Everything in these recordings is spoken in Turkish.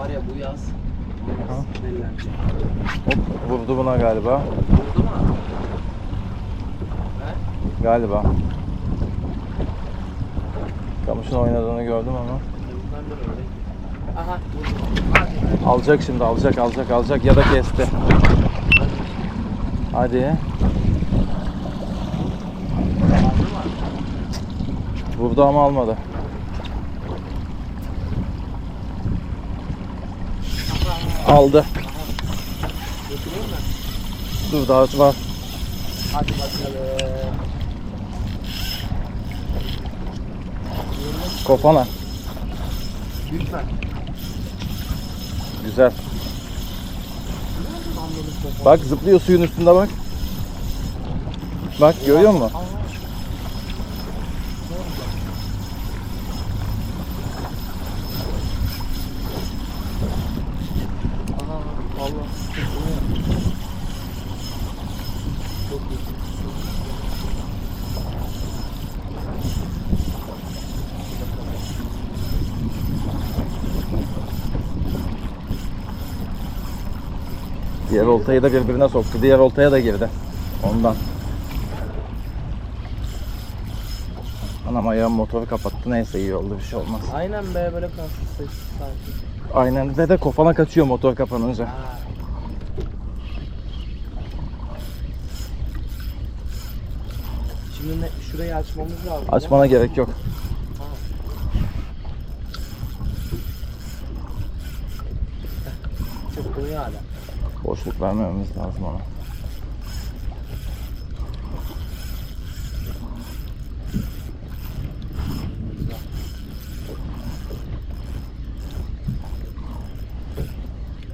Var ya bu yaz. Ha. Hop vurdu buna galiba. Vurdu mu? He? Galiba. Kamışın oynadığını gördüm ama. Aha. Alacak şimdi alacak alacak alacak ya da kesti. Hadi. Vurdu ama almadı. Aldı. Dur daha var. Hadi bakalım. Kofana. Büyük ver. Güzel. Bak zıplıyor suyun üstünde bak. Bak görüyor musun? Aa. Aha, Allah. Çok iyi. Diğer oltayı da birbirine soktu. Diğer oltaya da girdi. Ondan. Anam ayağım motoru kapattı. Neyse iyi oldu bir şey olmaz. Aynen be böyle kalsın sanki. Aynen ve de kofana kaçıyor motor kapanınca. Ha. Şimdi ne, şurayı açmamız lazım. Açmana gerek yok. Ha. Çırpınıyor hala. Boşluk vermememiz lazım ona.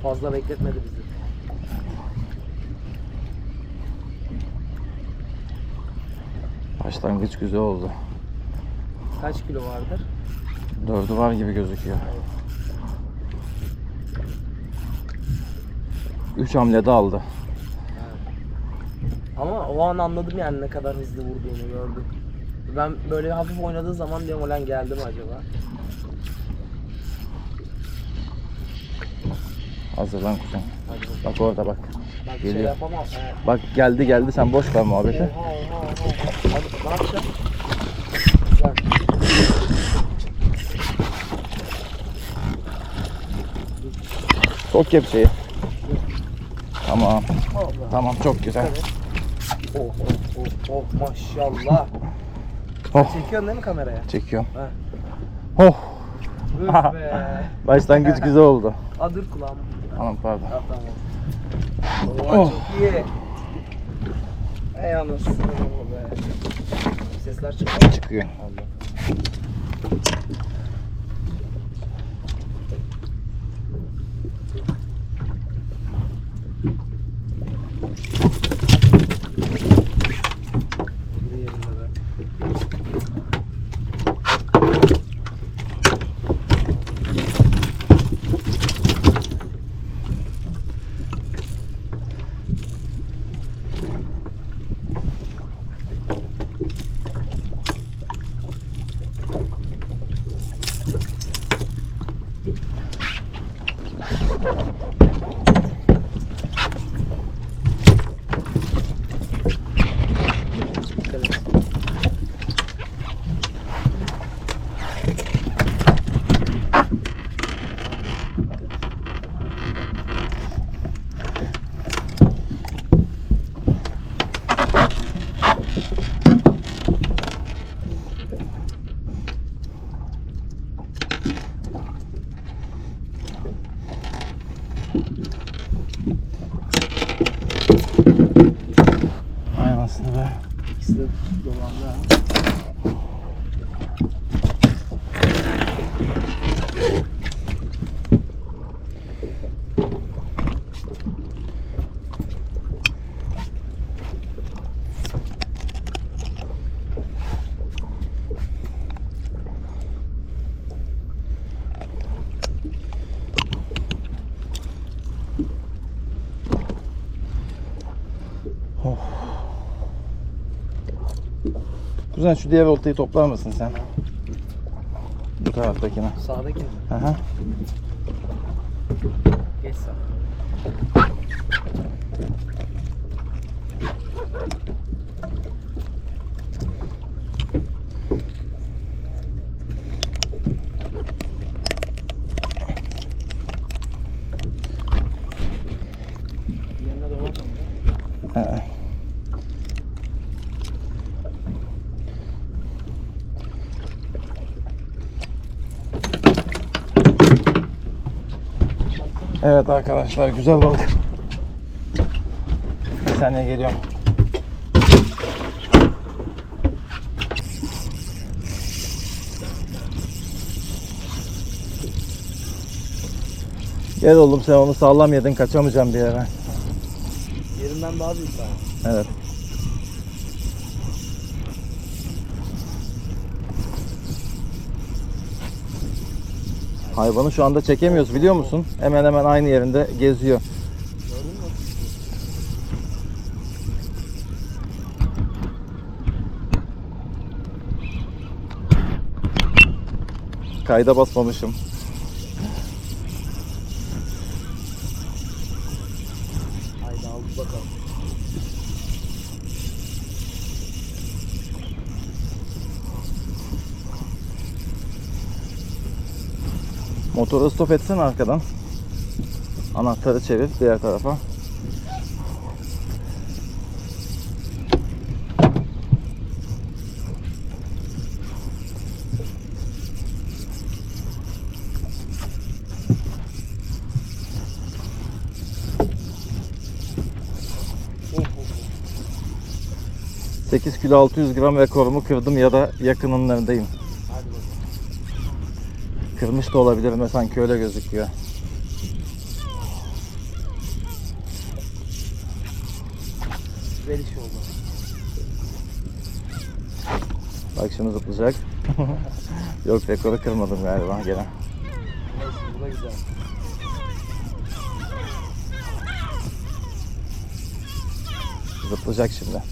Fazla bekletmedi bizi. Başlangıç güzel oldu. Kaç kilo vardır? Dördü var gibi gözüküyor. Üç hamlede aldı. Ama o an anladım yani ne kadar hızlı vurduğunu gördüm. Ben böyle hafif oynadığı zaman diyorum ulan geldi mi acaba? Hazırlan kuzen. Hadi bakalım. Bak orada bak. Bak şey Geliyor. yapamam. He. Bak geldi geldi sen boş ver muhabbeti. Oha oha oha. Hadi ne yapacağım? Güzel. Sok kepçeyi. Tamam. Allah. Tamam çok güzel. Oh oh oh oh maşallah. Oh Çekiyorsun değil mi kameraya? çekiyorum. Ha. Oh. Üf be. Başlangıç güzel oldu. Aa dur kulağım. Anam pardon. Ha, tamam. Oh. Oh. Çok iyi. Ey anasını be. Sesler çıkıyor. Çıkıyor. Allah. Kuzen şu diğer oltayı toplar mısın sen? Bu taraftakine. Sağdaki mi? Aha. Geç sağ. Yanına da var mı? He. Evet arkadaşlar güzel balık. Bir saniye geliyorum. Gel oğlum sen onu sağlam yedin kaçamayacağım bir yere. Yerinden daha büyük daha. Evet. Hayvanı şu anda çekemiyoruz biliyor musun? Hemen hemen aynı yerinde geziyor. Kayda basmamışım. Haydi aldık bakalım. Motoru stop etsene arkadan. Anahtarı çevir diğer tarafa. 8 kilo 600 gram rekorumu kırdım ya da yakınınlarındayım. Kırmış da olabilirim sanki öyle gözüküyor. Ver iş oldu. Bak şimdi zıplayacak. Yok rekoru kırmadım galiba gene. Neyse bu da güzel. Zıplayacak şimdi.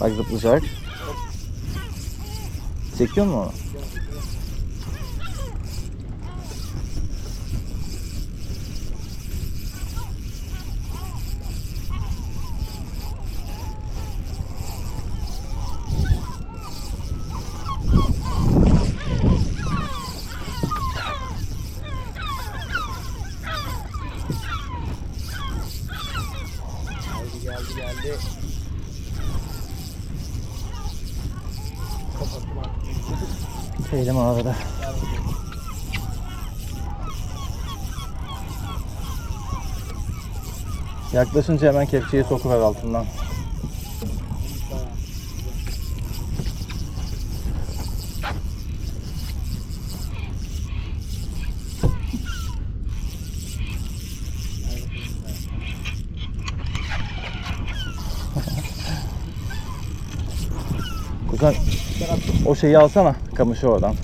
Bak zıplayacak. Çekiyor mu Elim ağrıdı. Yaklaşınca hemen kepçeyi sokuver altından. Bayağı. Kuzen o şeyi alsana kamışı oradan.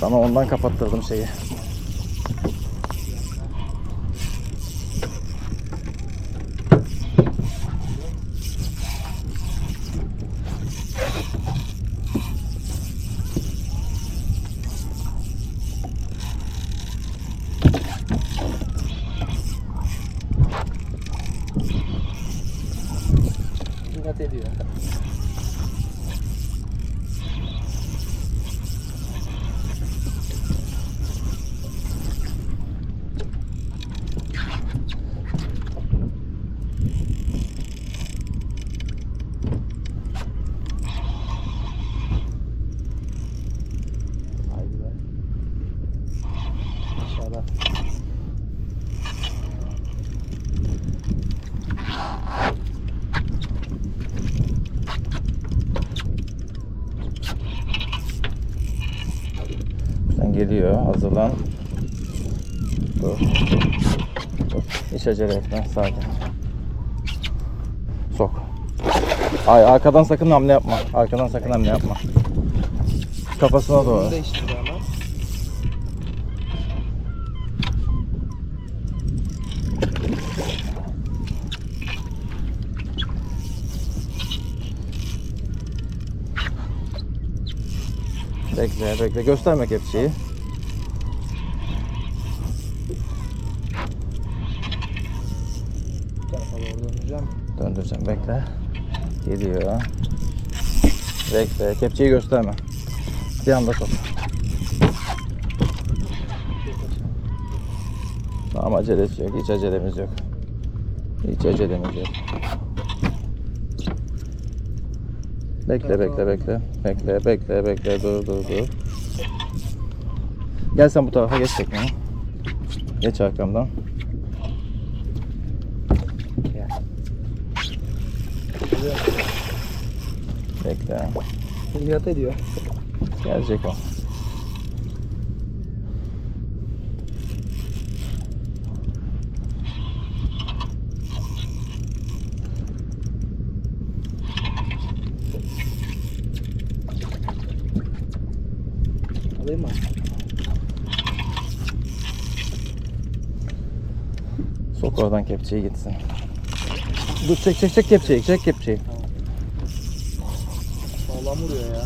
Sana ondan kapattırdım şeyi. geliyor azalan. Dur. Dur. Hiç acele etme sakin. Sok. Ay arkadan sakın hamle yapma. Arkadan sakın hamle yapma. Kafasına doğru. Bekle bekle göstermek hepsiyi. Bekle. Geliyor. Bekle kepçeyi gösterme. Bir anda sok. Tamam acelesi yok. Hiç acelemiz yok. Hiç acelemiz yok. Bekle bekle bekle. Bekle bekle bekle dur dur dur. Gel sen bu tarafa geç tekneye. Geç arkamdan. Gel. Bekle. Hülyat ediyor. Gelecek o. Alayım mı? Sok oradan kepçeyi gitsin. Dur çek çek çek kepçeyi çek kepçeyi. Sağlam vuruyor ya.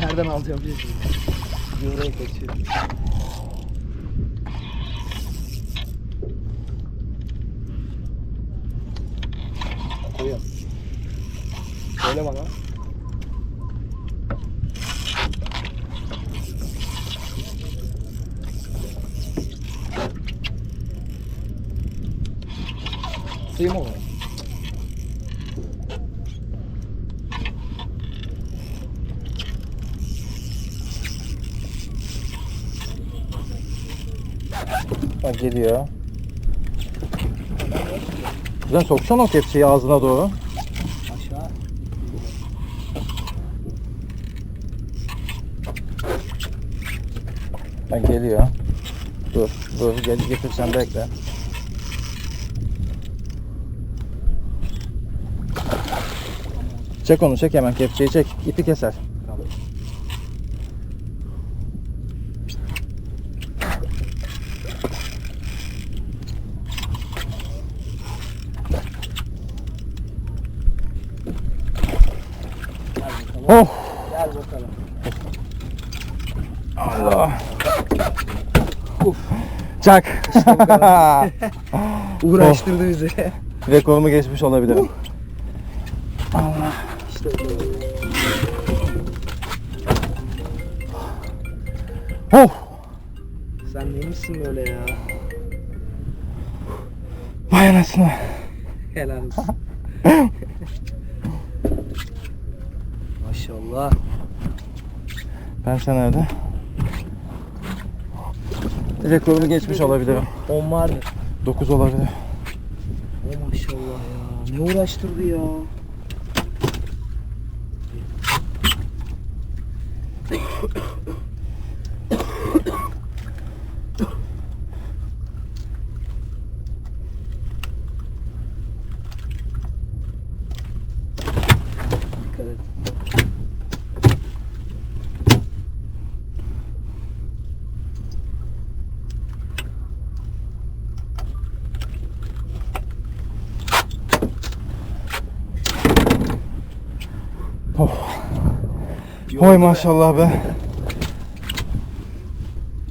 Nereden alacağım bilmiyorum. Yoraya kaçıyor. Koyuyorum. Söyle bana. Sıyım onu. Bak geliyor. Güzel soksana o kepçeyi ağzına doğru. Aşağı. Bak geliyor. Dur dur gel getir sen bekle. Çek onu çek hemen kepçeyi çek. İpi keser. Tamam. Oh! Gel bakalım. Allah. Çak. Uğraştırdı bizi. Rekorumu geçmiş olabilirim. işte Oh! Sen neymişsin böyle ya? Vay anasını. Helal olsun. Maşallah. Ben sen nerede? Rekorumu geçmiş olabilirim. 10 var mı? 9 olabilir. O maşallah ya. Ne uğraştırdı ya? Oy maşallah be.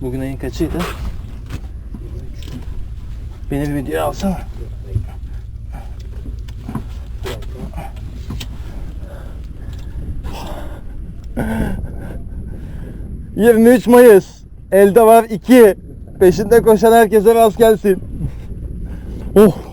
Bugün ayın kaçıydı? Beni bir video alsana. ...23 Mayıs. Elde var 2. Peşinde koşan herkese rast gelsin. Oh.